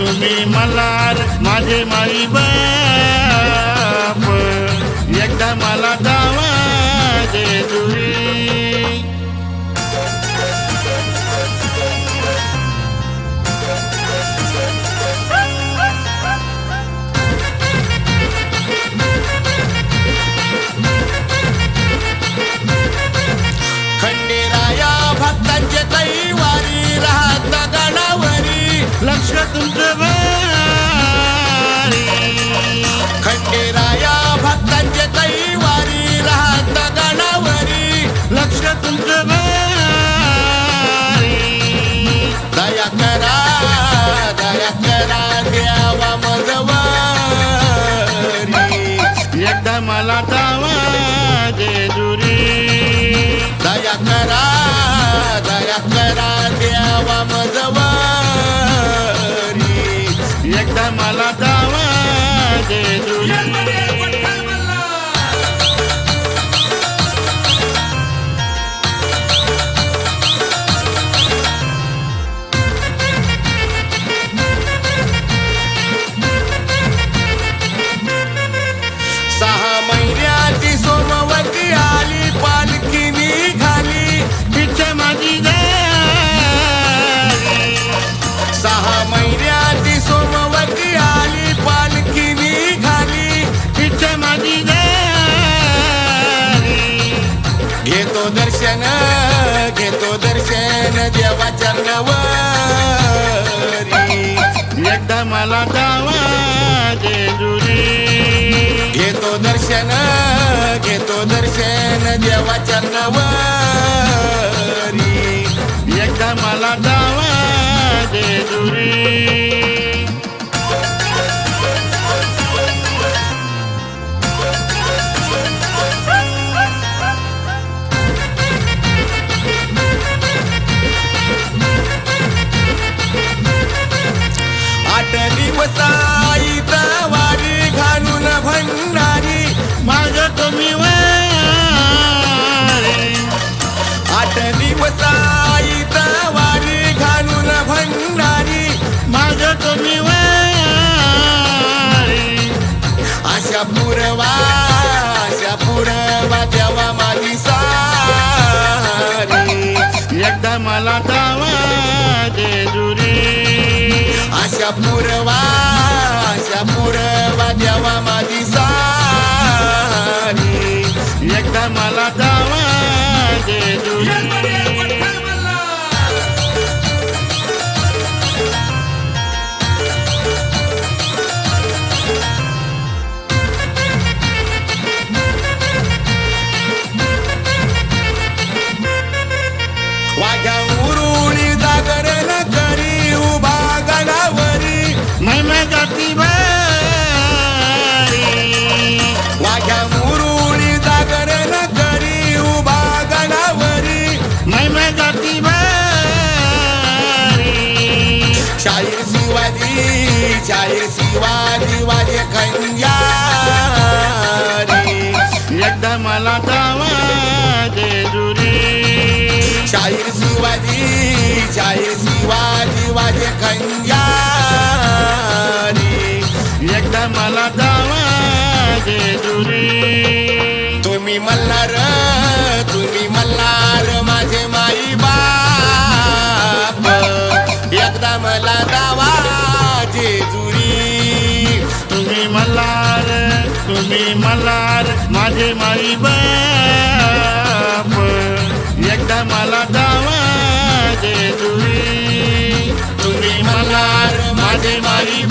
तुम्ही मल्हार माझे माई बाप. एकदा मला दावा तुमचं भारी खंडेराया भक्तांचे दैवारी राहत गणावरी लक्ष तुमचं भारी दया करा दया करा द्यावा मजवारी. एकदा मला दावा जेजुरी दया करा दया करा द्यावा मजवारी. एकदा मला दावा जेजुरी देवा देवाच्या नवरी. एकदा मला दावा जेजुरी. घेतो दर्शन घेतो दर्शन देवा नवरी. आशा पुरवा आशा पुरवा देवा माझी सारी एकदा मला दावा जेजुरी वाजे एकदा मला दावा जेजुरी तुम्ही मल्हार तुम्ही मल्हार माझे माई बाप. एकदा मला दावा जेजुरी तुम्ही मल्हार तुम्ही मल्हार माझे माई बाप. एकदा मला दावा जेजुरी तुम्ही मल्हार माझे माई